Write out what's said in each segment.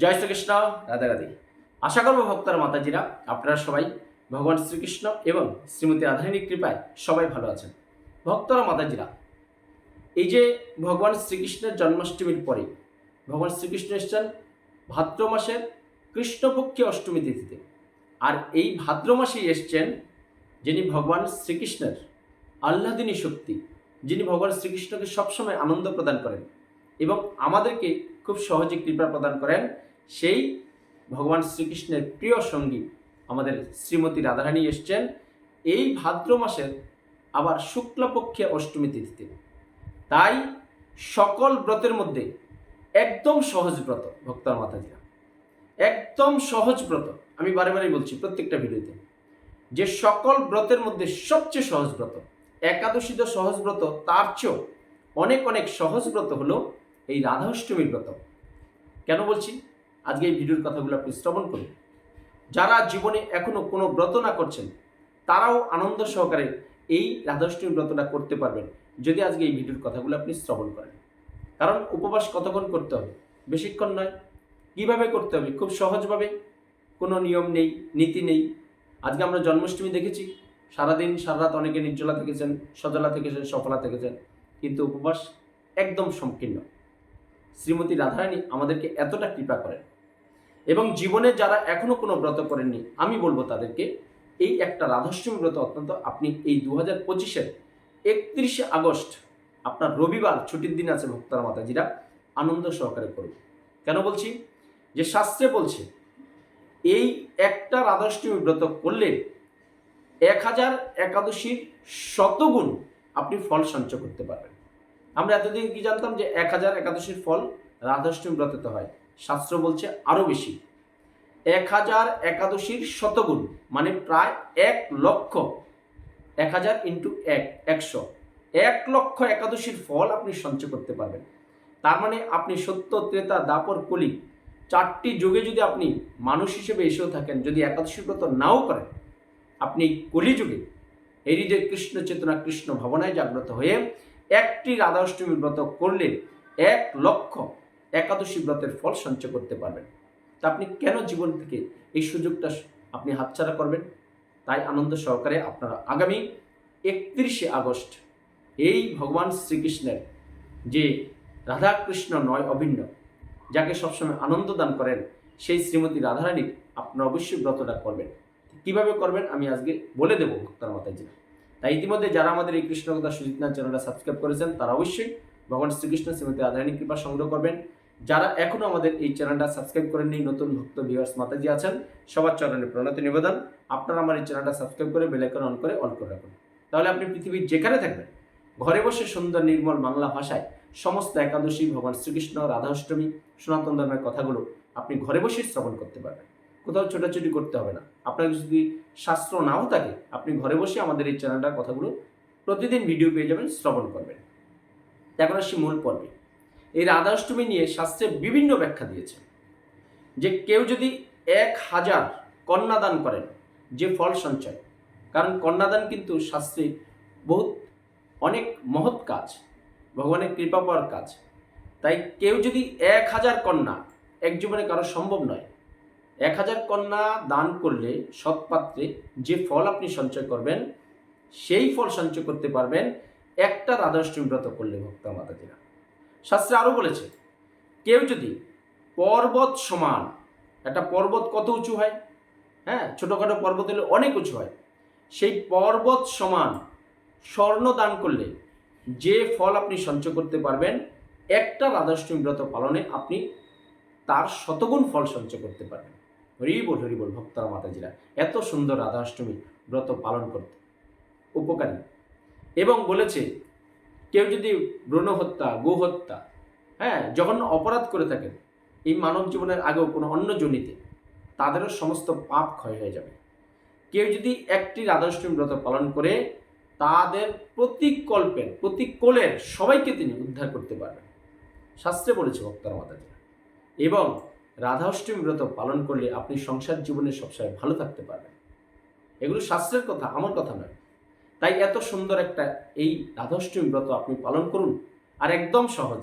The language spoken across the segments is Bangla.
জয় শ্রীকৃষ্ণ। রাধা রাধি। আশা করব ভক্তরা মাতাজিরা আপনারা সবাই ভগবান শ্রীকৃষ্ণ এবং শ্রীমতী রাধারণীর কৃপায় সবাই ভালো আছেন। ভক্তরা মাতাজিরা এই যে ভগবান শ্রীকৃষ্ণের জন্মাষ্টমীর পরে ভগবান শ্রীকৃষ্ণ এসছেন ভাদ্র মাসের কৃষ্ণপক্ষে অষ্টমী তিথিতে। আর এই ভাদ্র মাসেই এসছেন যিনি ভগবান শ্রীকৃষ্ণের আহ্লাদিনী শক্তি যিনি ভগবান শ্রীকৃষ্ণকে সবসময় আনন্দ প্রদান করেন এবং আমাদেরকে খুব সহজে কৃপা প্রদান করেন সেই ভগবান শ্রীকৃষ্ণের প্রিয় সঙ্গী আমাদের শ্রীমতী রাধারানী এসছেন। এই ভাদ্র মাসের আবার শুক্লপক্ষে অষ্টমী তিথিতে। তাই সকল ব্রতের মধ্যে একদম সহজ ব্রত, ভক্তর মাতাজিরা। একদম সহজ ব্রত, আমি বারে বারে বলছি প্রত্যেকটা ভিডিওতে। যে সকল ব্রতের মধ্যে সবচেয়ে সহজ ব্রত একাদশী সহজ ব্রত, তার চেয়েও অনেক অনেক সহজ ব্রত হলো এই রাধাষ্টমীর ব্রত। কেন বলছি? আজকে এই ভিডিওর কথাগুলো আপনি শ্রবণ করুন। যারা জীবনে এখনও কোনো ব্রত না করছেন, তারাও আনন্দ সহকারে এই রাধাষ্টমী ব্রতটা করতে পারবেন, যদি আজকে এই ভিডিওর কথাগুলো আপনি শ্রবণ করেন। কারণ উপবাস কতক্ষণ করতে হবে? বেশিক্ষণ নয়। কীভাবে করতে হবে? খুব সহজভাবে। কোনো নিয়ম নেই, নীতি নেই। আজকে আমরা জন্মাষ্টমী দেখেছি। সারাদিন সারা রাত অনেকে নির্জলা থেকেছেন, সজলা থেকেছেন, সফলা থেকেছেন। কিন্তু উপবাস একদম সংকীর্ণ। শ্রীমতী রাধারানী আমাদেরকে এতটা কৃপা করেন। এবং জীবনে যারা এখনও কোনো ব্রত করেননি, আমি বলব তাদেরকে, এই একটা রাধাষ্টমী ব্রত অত্যন্ত, আপনি এই দু হাজার পঁচিশের একত্রিশে আগস্ট, আপনার রবিবার ছুটির দিন আছে ভক্তার মাতাজিরা, আনন্দ সহকারে করুন। কেন বলছি? যে শাস্ত্রে বলছে, এই একটা রাধাষ্টমী ব্রত করলে এক হাজার একাদশীর শতগুণ আপনি ফল সঞ্চয় করতে পারবেন। আমরা এতদিন কি জানতাম যে এক হাজার একাদশীর ফল রাধাষ্টমী ব্রততে হয়। শাস্ত্র বলছে আরও বেশি। এক হাজার একাদশীর শতগুণ মানে প্রায় এক লক্ষ। এক হাজার ইন্টু এক, একশো। এক লক্ষ একাদশীর ফল আপনি সঞ্চয় করতে পারবেন। তার মানে আপনি সত্য, ত্রেতা, দাপর কলি চারটি যুগে যদি আপনি মানুষ হিসেবে এসেও থাকেন, যদি একাদশী ব্রত নাও করেন, আপনি কলিযুগে এই যে কৃষ্ণ চেতনা, কৃষ্ণ ভাবনায় জাগ্রত হয়ে একটি রাধাষ্টমী ব্রত করলে এক লক্ষ একাদশী ব্রতের ফল সঞ্চয় করতে পারবেন। তা আপনি কেন জীবন থেকে এই সুযোগটা আপনি হাতছাড়া করবেন? তাই আনন্দ সহকারে আপনারা আগামী একত্রিশে আগস্ট এই ভগবান শ্রীকৃষ্ণের যে রাধাকৃষ্ণ নয় অভিন্ন, যাকে সবসময় আনন্দ দান করেন, সেই শ্রীমতী রাধারানীর আপনারা অবশ্যই ব্রতটা করবেন। কীভাবে করবেন আমি আজকে বলে দেবো ভক্তার মাতাজিরা তাই ইতিমধ্যে যারা আমাদের এই কৃষ্ণকথা সুজিত নাথ চ্যানেলটা সাবস্ক্রাইব করেছেন, তারা অবশ্যই ভগবান শ্রীকৃষ্ণ শ্রীমতী রাধারানী কৃপা সংগ্রহ করবেন। যারা এখনও আমাদের এই চ্যানেলটা সাবস্ক্রাইব করেননি, নতুন ভক্ত ভিউয়ার্স মাতাজি আছেন, সবার চরণে প্রণতি নিবেদন। আপনারা আমার এই চ্যানেলটা সাবস্ক্রাইব করে বেলাইকন অন করে অন করে রাখুন। তাহলে আপনি পৃথিবীর যেখানে থাকবেন, ঘরে বসে সুন্দর নির্মল বাংলা ভাষায় সমস্ত একাদশী, ভগবান শ্রীকৃষ্ণ, রাধাষ্টমী, সনাতন ধর্মের কথাগুলো আপনি ঘরে বসে শ্রবণ করতে পারবেন। কোথাও ছোটাছুটি করতে হবে না। আপনার যদি শাস্ত্র নাও থাকে, আপনি ঘরে বসে আমাদের এই চ্যানেলটার কথাগুলো প্রতিদিন ভিডিও পেয়ে যাবেন, শ্রবণ করবেন। এখন আসি মূল পর্বে। এই রাধাষ্টমী নিয়ে শাস্ত্রে বিভিন্ন ব্যাখ্যা দিয়েছে। যে কেউ যদি এক হাজার কন্যাদান করেন, যে ফল সঞ্চয়। কারণ কন্যাদান কিন্তু শাস্ত্রে বহুত, অনেক মহৎ কাজ, ভগবানের কৃপা পাওয়ার কাজ। তাই কেউ যদি এক হাজার কন্যা এক জীবনে কারও সম্ভব নয়, এক হাজার কন্যা দান করলে সৎপাত্রে যে ফল আপনি সঞ্চয় করবেন, সেই ফল সঞ্চয় করতে পারবেন, একটা রাধাষ্টমী ব্রত করলে ভক্তা মাতাজিরা শাস্ত্রে আরও বলেছে, কেউ যদি পর্বত সমান, একটা পর্বত কত উঁচু হয়? হ্যাঁ ছোটোখাটো পর্বত হলে অনেক উঁচু হয়। সেই পর্বত সমান স্বর্ণ দান করলে যে ফল আপনি সঞ্চয় করতে পারবেন, একটা রাধাষ্টমী ব্রত পালনে আপনি তার শতগুণ ফল সঞ্চয় করতে পারবেন। হরিবল হরিবল, ভক্তরা, মাতাজিরা, এত সুন্দর রাধাষ্টমী ব্রত পালন করতে। উপকারী। এবং বলেছে কেউ যদি ব্রণ হত্যা, গো হত্যা হ্যাঁ জঘন্য অপরাধ করে থাকেন, এই মানব জীবনের আগেও কোনো অন্য জনিতে, তাদেরও সমস্ত পাপ ক্ষয় হয়ে যাবে। কেউ যদি একটি রাধাষ্টমী ব্রত পালন করে, তাদের প্রতিকল্পের, প্রতিকূলের সবাইকে তিনি উদ্ধার করতে পারবেন। শাস্ত্রে বলেছে ভক্তরা মাতাজিরা। এবং রাধাষ্টমী ব্রত পালন করলে আপনি সংসার জীবনে সবসময় ভালো থাকতে পারবেন। এগুলো শাস্ত্রের কথা, আমার কথা নয়। তাই এত সুন্দর একটা এই রাধাষ্টমী ব্রত আপনি পালন করুন, আর একদম সহজ।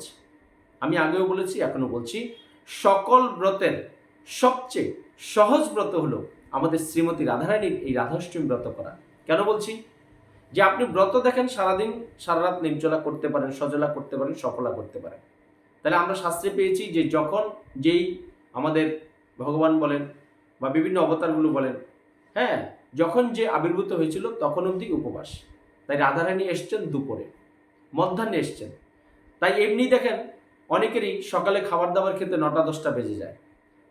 আমি আগেও বলেছি, এখনও বলছি, সকল ব্রতের সবচেয়ে সহজ ব্রত হলো আমাদের শ্রীমতী রাধারানীর এই রাধাষ্টমী ব্রত করা। কেন বলছি? যে আপনি ব্রত দেখেন, সারাদিন সারা রাত নির্জলা করতে পারেন, সজলা করতে পারেন, সফলা করতে পারেন। তাহলে আমরা শাস্ত্রে পেয়েছি যে যখন যেই আমাদের ভগবান বলেন বা বিভিন্ন অবতারগুলো বলেন হ্যাঁ যখন যে আবির্ভূত হয়েছিল তখন অবধি উপবাস। তাই রাধারানী এসছেন দুপুরে, মধ্যাহ্নে এসছেন। তাই এমনি দেখেন অনেকেরই সকালে খাবার দাবার খেতে নটা, দশটা বেজে যায়।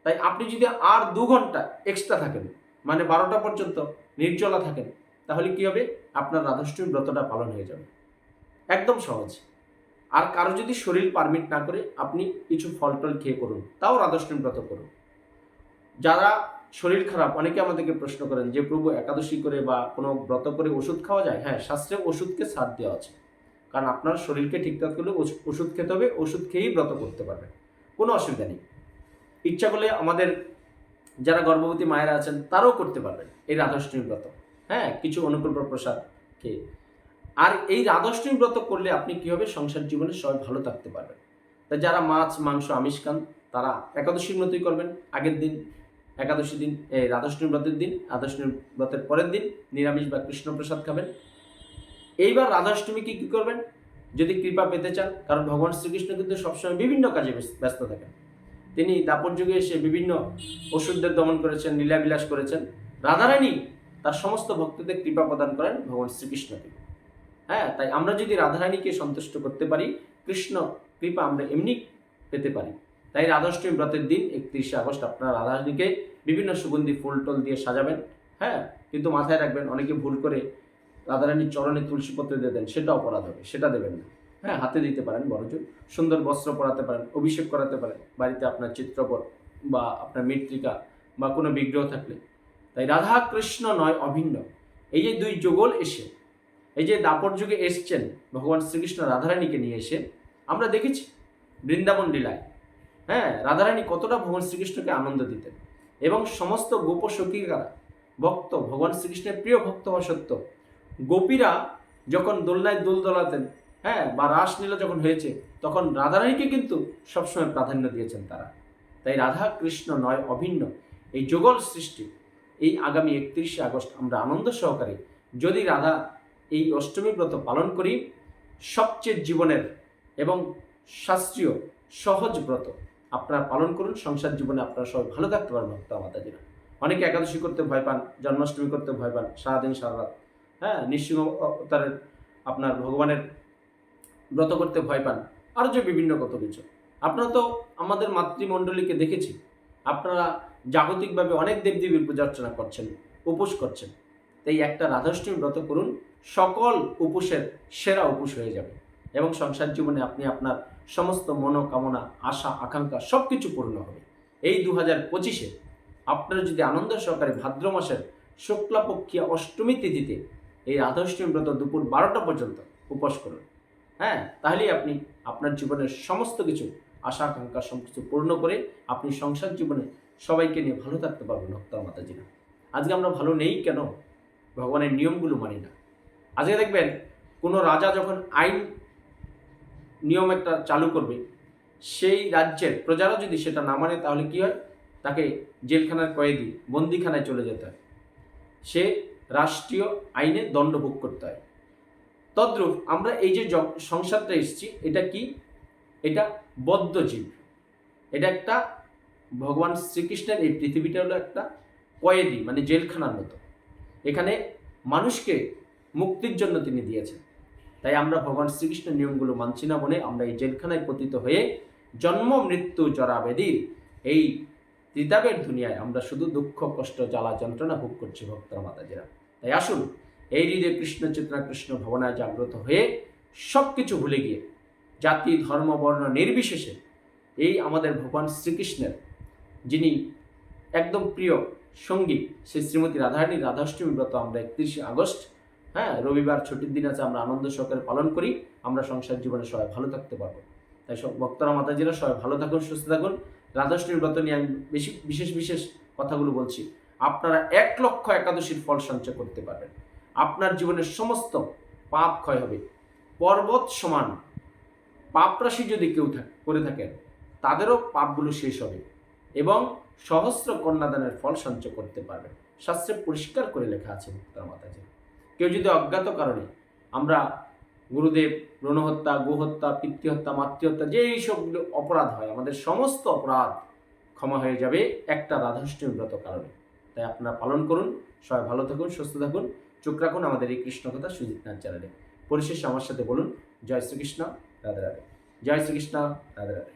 তাই আপনি যদি আর দু ঘণ্টা এক্সট্রা থাকেন মানে বারোটা পর্যন্ত নির্জলা থাকেন, তাহলে কি হবে? আপনার রাধাষ্টমী ব্রতটা পালন হয়ে যাবে। একদম সহজ। আর কারও যদি শরীর পারমিট না করে আপনি কিছু ফল টল খেয়ে করুন, তাও রাধাষ্টমী ব্রত করুন। যারা শরীর খারাপ, অনেকে আমাদেরকে প্রশ্ন করেন যে, প্রভু, একাদশী করে বা কোনো ব্রত করে ওষুধ খাওয়া যায়? হ্যাঁ শাস্ত্রে ওষুধকে ছাড় দেওয়া আছে। কারণ আপনার শরীরকে ঠিকঠাক করলে ওষ- ওষুধ খেতে হবে, ওষুধ খেয়েই ব্রত করতে পারবেন। কোনো অসুবিধা নেই। ইচ্ছা করলে আমাদের যারা গর্ভবতী মায়েরা আছেন, তারাও করতে পারবেন এই রাধাষ্টমী ব্রত। হ্যাঁ কিছু অনুকূল প্রসাদ খেয়ে। আর এই রাধাষ্টমী ব্রত করলে আপনি কী হবে? সংসার জীবনে সবাই ভালো থাকতে পারবেন। তা যারা মাছ, মাংস, আমিষ খান, তারা একাদশীর মতোই করবেন। আগের দিন একাদশী দিন এই রাধাষ্টমী ব্রতের দিন রাধাষ্টমী ব্রতের পরের দিন নিরামিষ বা কৃষ্ণপ্রসাদ খাবেন। এইবার রাধাষ্টমীকে কী করবেন? যদি কৃপা পেতে চান, কারণ ভগবান শ্রীকৃষ্ণ কিন্তু সবসময় বিভিন্ন কাজে ব্যস্ত- থাকেন। তিনি দাপর যুগে এসে বিভিন্ন ওষুধদের দমন করেছেন, লীলাবিলাস করেছেন। রাধারানী তার সমস্ত ভক্তদের কৃপা প্রদান করেন ভগবান শ্রীকৃষ্ণকে। হ্যাঁ তাই আমরা যদি রাধারানীকে সন্তুষ্ট করতে পারি, কৃষ্ণ কৃপা আমরা এমনি পেতে পারি। তাই রাধাষ্টমী ব্রতের দিন একত্রিশে আগস্ট আপনারা রাধারানীকে বিভিন্ন সুগন্ধি ফুল টল দিয়ে সাজাবেন হ্যাঁ? কিন্তু মাথায় রাখবেন, অনেকে ভুল করে রাধারানীর চরণে তুলসী পত্র দিয়ে দেন, সেটা অপরাধ হবে, সেটা দেবেন না। হ্যাঁ হাতে দিতে পারেন বড়জোর সুন্দর বস্ত্র পরাতে পারেন, অভিষেক করাতে পারেন, বাড়িতে আপনার চিত্রপট বা আপনার মৃত্তিকা বা কোনো বিগ্রহ থাকলে। তাই রাধা কৃষ্ণ নয়, অভিন্ন। এই যে দুই যুগল এসে, এই যে দাপর যুগে এসছেন, ভগবান শ্রীকৃষ্ণ রাধারানীকে নিয়ে এসে, আমরা দেখেছি বৃন্দাবন লীলায় হ্যাঁ রাধারানী কতটা ভগবান শ্রীকৃষ্ণকে আনন্দ দিতেন? এবং সমস্ত গোপ সখীরা, ভক্ত, ভগবান শ্রীকৃষ্ণের প্রিয় ভক্ত হওয়া সত্য গোপীরা যখন দোলনায় দোল দোলাতেন হ্যাঁ বা রাসলীলা যখন হয়েছে, তখন রাধারানীকে কিন্তু সবসময় প্রাধান্য দিয়েছেন তারা। তাই রাধা কৃষ্ণ নয়, অভিন্ন। এই যুগল সৃষ্টি, এই আগামী একত্রিশে আগস্ট আমরা আনন্দ সহকারে যদি রাধা এই অষ্টমী ব্রত পালন করি, সবচেয়ে জীবনের এবং শাস্ত্রীয় সহজ ব্রত আপনারা পালন করুন, সংসার জীবনে আপনারা সবাই ভালো থাকতে পারবেন ভক্ত মাতাজিরা অনেকে একাদশী করতে ভয় পান, জন্মাষ্টমী করতে ভয় পান, সারাদিন সারা রাত হ্যাঁ নৃসিংহ আপনার ভগবানের ব্রত করতে ভয় পান, আরও যে বিভিন্ন কত কিছু। আপনারা তো আমাদের মাতৃমণ্ডলীকে দেখেছি। আপনারা জাগতিকভাবে অনেক দেবদেবীর পূজা অর্চনা করছেন, উপোস করছেন। তাই একটা রাধাষ্টমী ব্রত করুন, সকল উপোসের সেরা উপোস হয়ে যাবে। এবং সংসার জীবনে আপনি আপনার সমস্ত মনোকামনা, আশা, আকাঙ্ক্ষা সব কিছু পূর্ণ হবে। এই দু হাজার পঁচিশে আপনারা যদি আনন্দ সহকারে ভাদ্র মাসের শুক্লাপক্ষিয়া অষ্টমী তিথিতে এই রাধাষ্টমী ব্রত দুপুর বারোটা পর্যন্ত উপোস করুন। হ্যাঁ তাহলেই আপনি আপনার জীবনের সমস্ত কিছু, আশা, আকাঙ্ক্ষা সব কিছু পূর্ণ করে আপনি সংসার জীবনে সবাইকে নিয়ে ভালো থাকতে পারবেন ভক্তা মাতাজিরা আজকে আমরা ভালো নেই কেন? ভগবানের নিয়মগুলো মানি না। আজকে দেখবেন কোনো রাজা যখন আইন নিয়ম একটা চালু করবে। সেই রাজ্যের প্রজারা যদি সেটা না মানে তাহলে কী হয়? তাকে জেলখানার কয়েদি, বন্দিখানায় চলে যেতে হয়। সে রাষ্ট্রীয় আইনে দণ্ড ভোগ করতে হয়। তদ্রূপ আমরা এই যে সংসারটা এসেছি, এটা কি? এটা বদ্ধ জীব। এটা একটা ভগবান শ্রীকৃষ্ণের এই পৃথিবীটা হলো একটা কয়েদি মানে জেলখানার মতো। এখানে মানুষকে মুক্তির জন্য তিনি দিয়েছেন। তাই আমরা ভগবান শ্রীকৃষ্ণের নিয়মগুলো মানছি না বলে আমরা এই জেলখানায় পতিত হয়ে জন্ম, মৃত্যু জরাবেদির এই ত্রিতাবের দুনিয়ায় আমরা শুধু দুঃখ, কষ্ট, জ্বালা, যন্ত্রণা ভোগ করছি ভক্তরা, মাতাজিরা। তাই আসুন, এই হৃদয়ে কৃষ্ণ চেতনা কৃষ্ণ ভবনায় জাগ্রত হয়ে সব কিছু ভুলে গিয়ে, জাতি, ধর্ম, বর্ণ নির্বিশেষে এই আমাদের ভগবান শ্রীকৃষ্ণের, যিনি একদম প্রিয় সঙ্গী সেই শ্রীমতী রাধারানীর রাধাষ্টমী ব্রত আমরা একত্রিশে আগস্ট হ্যাঁ রবিবার ছুটির দিন আছে, আমরা আনন্দ সহকারে পালন করি, আমরা সংসার জীবনে সবাই ভালো থাকতে পারব। তাই সব ভক্তরা, মাতাজিরা সবাই ভালো থাকুন, সুস্থ থাকুন। রাধাষ্টমীর ব্রত নিয়ে আমি বেশি, বিশেষ বিশেষ কথাগুলো বলছি। আপনারা এক লক্ষ একাদশীর ফল সঞ্চয় করতে পারবেন। আপনার জীবনের সমস্ত পাপ ক্ষয় হবে। পর্বত সমান। পাপরাশি যদি কেউ করে থাকেন, তাদেরও পাপগুলো শেষ হবে এবং সহস্র কন্যাদানের ফল সঞ্চয় করতে পারবেন। শাস্ত্রে পরিষ্কার করে লেখা আছে ভক্তরা মাতাজি কেউ যদি অজ্ঞাত কারণে আমরা গুরুদেব ব্রণহত্যা গোহত্যা, পিতৃহত্যা, মাতৃহত্যা যে এইসবগুলো অপরাধ হয়, আমাদের সমস্ত অপরাধ ক্ষমা হয়ে যাবে একটা রাধাষ্টমী ব্রত কারণে। তাই আপনারা পালন করুন, সবাই ভালো থাকুন, সুস্থ থাকুন, চোখ রাখুন আমাদের এই কৃষ্ণ কথা সুজিত নাথ চ্যানেলে। পরিশেষে আমার সাথে বলুন, জয় শ্রীকৃষ্ণ, রাধে রাধে। জয় শ্রীকৃষ্ণ, রাধে রাধে।